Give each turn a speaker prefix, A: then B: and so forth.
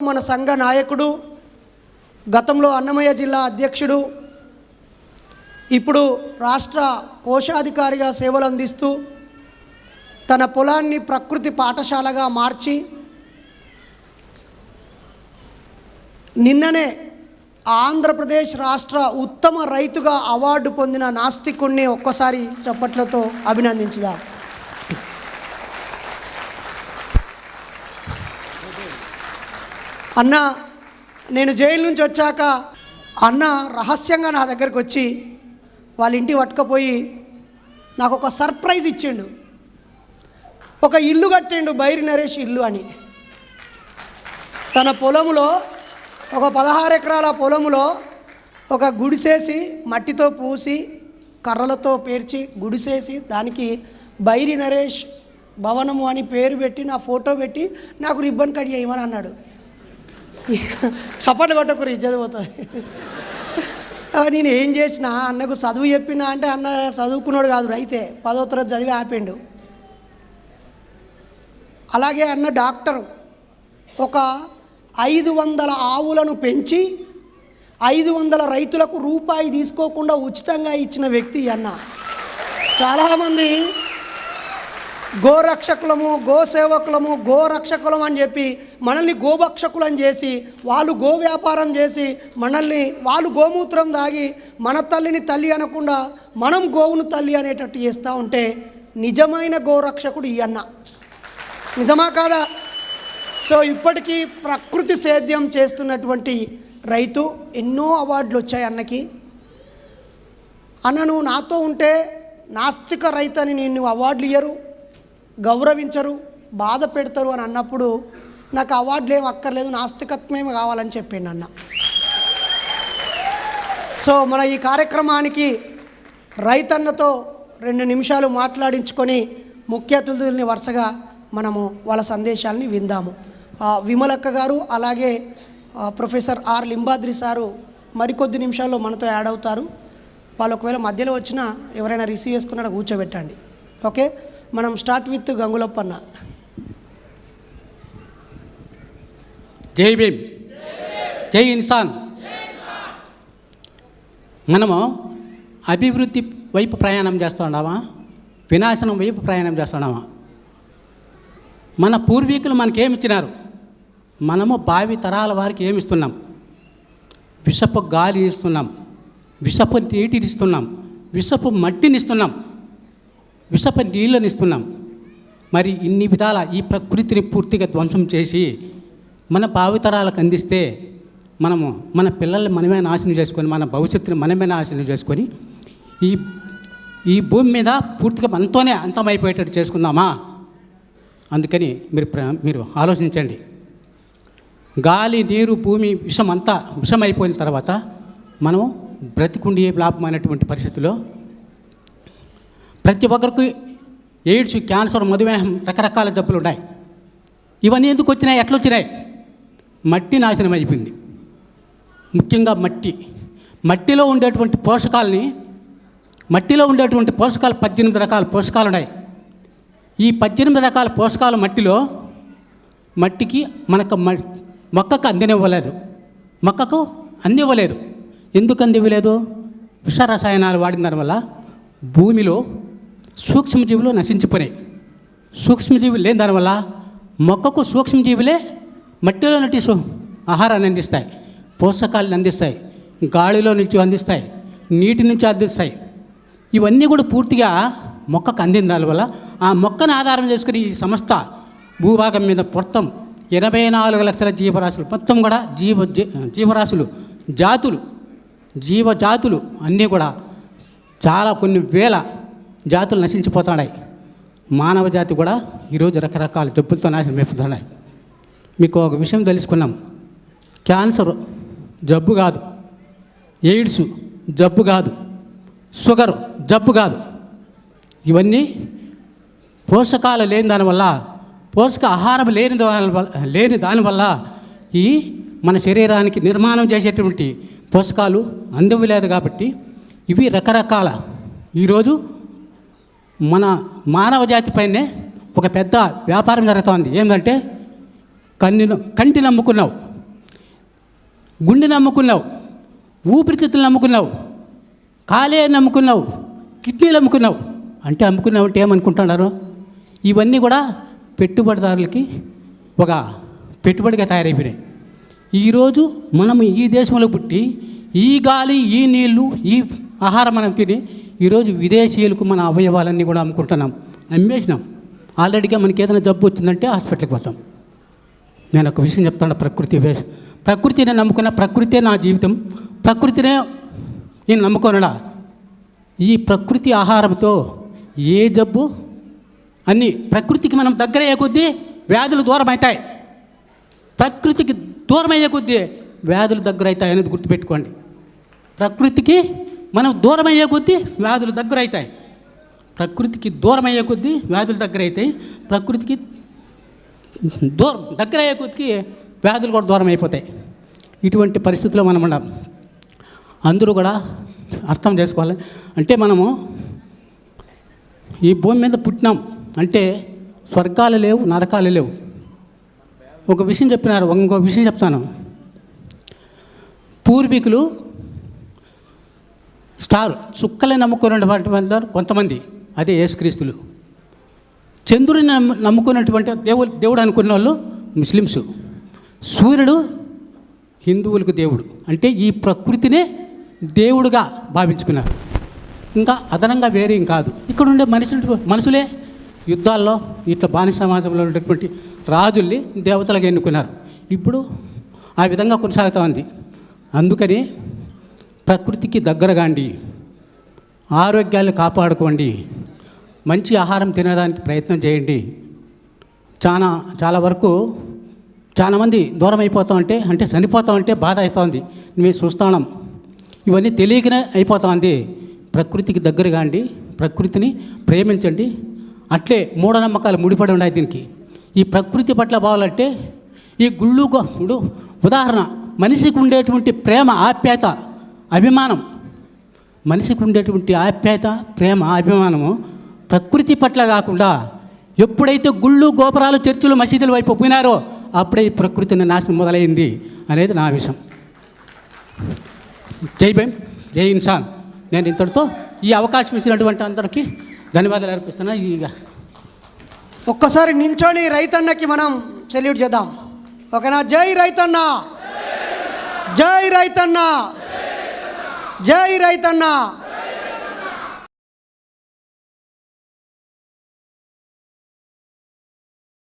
A: మన సంఘ నాయకుడు గతంలో అన్నమయ్య జిల్లా అధ్యక్షుడు ఇప్పుడు రాష్ట్ర కోశాధికారిగా సేవలు అందిస్తూ తన పొలాన్ని ప్రకృతి పాఠశాలగా మార్చి నిన్ననే ఆంధ్రప్రదేశ్ రాష్ట్ర ఉత్తమ రైతుగా అవార్డు పొందిన నాస్తికుణ్ణి ఒక్కసారి చప్పట్లతో అభినందించుదాం. అన్న నేను జైలు నుంచి వచ్చాక అన్న రహస్యంగా నా దగ్గరకు వచ్చి వాళ్ళ ఇంటి పట్టుకపోయి నాకు ఒక సర్ప్రైజ్ ఇచ్చిండు. ఒక ఇల్లు కట్టిండు బైరి నరేష్ ఇల్లు అని. తన పొలంలో ఒక పదహారు ఎకరాల పొలంలో ఒక గుడిసేసి మట్టితో పూసి కర్రలతో పేర్చి గుడిసేసి దానికి బైరి నరేష్ భవనము అని పేరు పెట్టి నా ఫోటో పెట్టి నాకు రిబ్బన్ కట్ చేయమని అన్నాడు. చప్పట్లు కొట్టకూరి ఇజ్జత పోతుంది. నేను ఏం చేసిన అన్నకు చదువు చెప్పినా అంటే అన్న చదువుకున్నాడు కాదు రైతే పదో తరగతి చదివి ఆపిండు. అలాగే అన్న డాక్టరు ఒక ఐదు వందల ఆవులను పెంచి ఐదు వందల రైతులకు రూపాయి తీసుకోకుండా ఉచితంగా ఇచ్చిన వ్యక్తి అన్న. చాలామంది గోరక్షకులము గోసేవకులము గోరక్షకులం అని చెప్పి మనల్ని గోభక్షకులం చేసి వాళ్ళు గో వ్యాపారం చేసి మనల్ని వాళ్ళు గోమూత్రం దాగి మన తల్లిని తల్లి అనకుండా మనం గోవును తల్లి అనేటట్టు చేస్తూ ఉంటే నిజమైన గోరక్షకుడు ఈ అన్న. నిజమా కాదా? సో ఇప్పటికీ ప్రకృతి సేద్యం చేస్తున్నటువంటి రైతు ఎన్నో అవార్డులు వచ్చాయి అన్నకి. అన్న నువ్వు నాతో ఉంటే నాస్తిక రైతు అని నేను అవార్డులు ఇయ్యరు. గౌరవించరు బాధ పెడతారు అని అన్నప్పుడు నాకు అవార్డులు ఏం అక్కర్లేదు నాస్తికత్వమే కావాలని చెప్పిండు అన్న. సో మన ఈ కార్యక్రమానికి రైతన్నతో రెండు నిమిషాలు మాట్లాడించుకొని ముఖ్య అతిథుల్ని వరుసగా మనము వాళ్ళ సందేశాలని విందాము. విమలక్క గారు అలాగే ప్రొఫెసర్ ఆర్ లింబాద్రి సారు మరికొద్ది నిమిషాల్లో మనతో యాడ్ అవుతారు. వాళ్ళు ఒకవేళ మధ్యలో వచ్చినా ఎవరైనా రిసీవ్ చేసుకున్నాడో కూర్చోబెట్టండి. ఓకే? మనం స్టార్ట్ విత్ గంగులప్పన్న.
B: జై భీమ్. జై ఇన్సాన్. మనము అభివృద్ధి వైపు ప్రయాణం చేస్తున్నామా? వినాశనం వైపు ప్రయాణం చేస్తున్నామా? మన పూర్వీకులు మనకేమిచ్చినారు? మనము భావి తరాల వారికి ఏమిస్తున్నాం? విషపు గాలి ఇస్తున్నాం. విషపు నీటిని ఇస్తున్నాం. విషపు మట్టిని ఇస్తున్నాం. విషప నీళ్ళని ఇస్తున్నాం మరి ఇన్ని విధాల ఈ ప్రకృతిని పూర్తిగా ధ్వంసం చేసి మన భావితరాలకు అందిస్తే మనము మన పిల్లల్ని మనమే నాశనం చేసుకొని మన భవిష్యత్తుని మనమే నాశనం చేసుకొని ఈ ఈ భూమి మీద పూర్తిగా మనతోనే అంతమైపోయేటట్టు చేసుకుందామా? అందుకని మీరు ప్ర- మీరు ఆలోచించండి. గాలి నీరు భూమి విషం అంతా విషమైపోయిన తర్వాత మనం బ్రతికుండి లాభమైనటువంటి పరిస్థితిలో ప్రతి ఒక్కరికి ఎయిడ్స్ క్యాన్సర్ మధుమేహం రకరకాల జబ్బులు ఉన్నాయి. ఇవన్నీ ఎందుకు వచ్చినాయి? ఎట్లా వచ్చినాయి? మట్టి నాశనం అయిపోయింది. ముఖ్యంగా మట్టి. మట్టిలో ఉండేటువంటి పోషకాలని మట్టిలో ఉండేటువంటి పోషకాలు పద్దెనిమిది రకాల పోషకాలు ఉన్నాయి. ఈ పద్దెనిమిది రకాల పోషకాలు మట్టిలో మట్టికి మనకు మొక్కకు అందినివ్వలేదు. మొక్కకు అందివ్వలేదు. ఎందుకు అందివ్వలేదు? విష రసాయనాలు వాడిన దానివల్ల భూమిలో సూక్ష్మజీవులు నశించిపోయినాయి. సూక్ష్మజీవులు లేని దానివల్ల మొక్కకు సూక్ష్మజీవులే మట్టిలో నుండి ఆహారాన్ని అందిస్తాయి పోషకాలను అందిస్తాయి గాలిలో నుంచి అందిస్తాయి నీటి నుంచి అందిస్తాయి. ఇవన్నీ కూడా పూర్తిగా మొక్కకు అందిన దానివల్ల ఆ మొక్కను ఆధారం చేసుకుని ఈ సంస్థ భూభాగం మీద మొత్తం ఎనభై నాలుగు లక్షల జీవరాశులు మొత్తం కూడా జీవ జీవరాశులు జాతులు జీవజాతులు అన్నీ కూడా చాలా కొన్ని వేల జాతులు నశించిపోతున్నాయి. మానవ జాతి కూడా ఈరోజు రకరకాల జబ్బులతో నాశనం అయిపోతున్నాయి. మీకు ఒక విషయం తెలుసుకున్నాం. క్యాన్సర్ జబ్బు కాదు. ఎయిడ్స్ జబ్బు కాదు. షుగర్ జబ్బు కాదు. ఇవన్నీ పోషకాలు లేని దానివల్ల పోషక ఆహారం లేని దానివల్ల లేని దానివల్ల ఈ మన శరీరానికి నిర్మాణం చేసేటువంటి పోషకాలు అందవిలేదు కాబట్టి ఇవి రకరకాల. ఈరోజు మన మానవ జాతిపైనే ఒక పెద్ద వ్యాపారం జరుగుతోంది. ఏంటంటే కన్ను కంటి నమ్ముకున్నావు గుండె నమ్ముకున్నావు ఊపిరితిత్తులు నమ్ముకున్నావు కాలే నమ్ముకున్నావు కిడ్నీలు అమ్ముకున్నావు అంటే అమ్ముకున్నావు అంటే ఏమనుకుంటున్నారు? ఇవన్నీ కూడా పెట్టుబడిదారులకి ఒక పెట్టుబడిగా తయారైపోయినాయి. ఈరోజు మనం ఈ దేశంలో పుట్టి ఈ గాలి ఈ నీళ్ళు ఈ ఆహారం మనం తిని ఈరోజు విదేశీయులకు మన అవయవాలన్నీ కూడా అమ్ముకుంటున్నాం. అమ్మేసినాం. ఆల్రెడీగా మనకి ఏదైనా జబ్బు వచ్చిందంటే హాస్పిటల్కి పోతాం. నేను ఒక విషయం చెప్తాను ప్రకృతి వేష ప్రకృతిని నమ్ముకున్న ప్రకృతే నా జీవితం. ప్రకృతినే నేను నమ్ముకోనడా? ఈ ప్రకృతి ఆహారంతో ఏ జబ్బు అన్నీ ప్రకృతికి మనం దగ్గర అయ్యే కొద్దీ వ్యాధులు దూరం అవుతాయి ప్రకృతికి దూరం అయ్యే కొద్దీ వ్యాధులు దగ్గర అవుతాయి అనేది గుర్తుపెట్టుకోండి. ప్రకృతికి మనం దూరమయ్యే కొద్దీ వ్యాధులు దగ్గర అవుతాయి ప్రకృతికి దూరమయ్యే కొద్దీ వ్యాధులు దగ్గర అవుతాయి ప్రకృతికి దూరం దగ్గర అయ్యే కొద్దికి వ్యాధులు కూడా దూరం అయిపోతాయి ఇటువంటి పరిస్థితుల్లో మనం ఉన్నాం అందరూ కూడా అర్థం చేసుకోవాలి. అంటే మనము ఈ భూమి మీద పుట్టినాం అంటే స్వర్గాలు లేవు నరకాలు లేవు. ఒక విషయం చెప్పినారు ఇంకొక విషయం చెప్తాను. పూర్వీకులు స్టార్. చుక్కలే నమ్ముకున్నటువంటి వారు కొంతమంది. అదే యేసుక్రీస్తులు. చంద్రుని నమ్ము నమ్ముకున్నటువంటి దేవుడు దేవుడు అనుకున్న వాళ్ళు ముస్లిమ్స్. సూర్యుడు హిందువులకు దేవుడు. అంటే ఈ ప్రకృతినే దేవుడుగా భావించుకున్నారు. ఇంకా అదనంగా వేరేం కాదు. ఇక్కడ ఉండే మనుషులు మనుషులే యుద్ధాల్లో ఇట్లా బానిస సమాజంలో ఉన్నటువంటి రాజుల్ని దేవతలుగా ఎన్నుకున్నారు. ఇప్పుడు ఆ విధంగా కొనసాగుతూ ఉంది. అందుకని ప్రకృతికి దగ్గరగాండి. ఆరోగ్యాలు కాపాడుకోండి. మంచి ఆహారం తినడానికి ప్రయత్నం చేయండి. చాలా చాలా వరకు చాలామంది దూరం అయిపోతాం అంటే అంటే చనిపోతాం అంటే బాధ అవుతోంది మేము చూస్తాం ఇవన్నీ తెలియకనే అయిపోతుంది. ప్రకృతికి దగ్గరగా అండి ప్రకృతిని ప్రేమించండి. అట్లే మూఢనమ్మకాలు ముడిపడి ఉన్నాయి దీనికి. ఈ ప్రకృతి పట్ల బావాలంటే ఈ గుళ్ళు ఇప్పుడు ఉదాహరణ మనిషికి ఉండేటువంటి ప్రేమ ఆప్యాయత అభిమానం. మనిషికి ఉండేటువంటి ఆప్యాయత ప్రేమ అభిమానము ప్రకృతి పట్ల కాకుండా ఎప్పుడైతే గుళ్ళు గోపురాలు చర్చిలు మసీదుల వైపు పోయినారో అప్పుడే ఈ ప్రకృతిని నాశనం మొదలైంది అనేది నా విషయం. జై భీమ్ జై ఇన్సాన్. నేను ఇంతటితో ఈ అవకాశం ఇచ్చినటువంటి అందరికీ ధన్యవాదాలు అర్పిస్తున్నా. ఇక
A: ఒక్కసారి నించొని రైతన్నకి మనం సెల్యూట్ చేద్దాం. ఓకేనా? జై రైతన్న! జై రైతన్న! జై రైతన్న.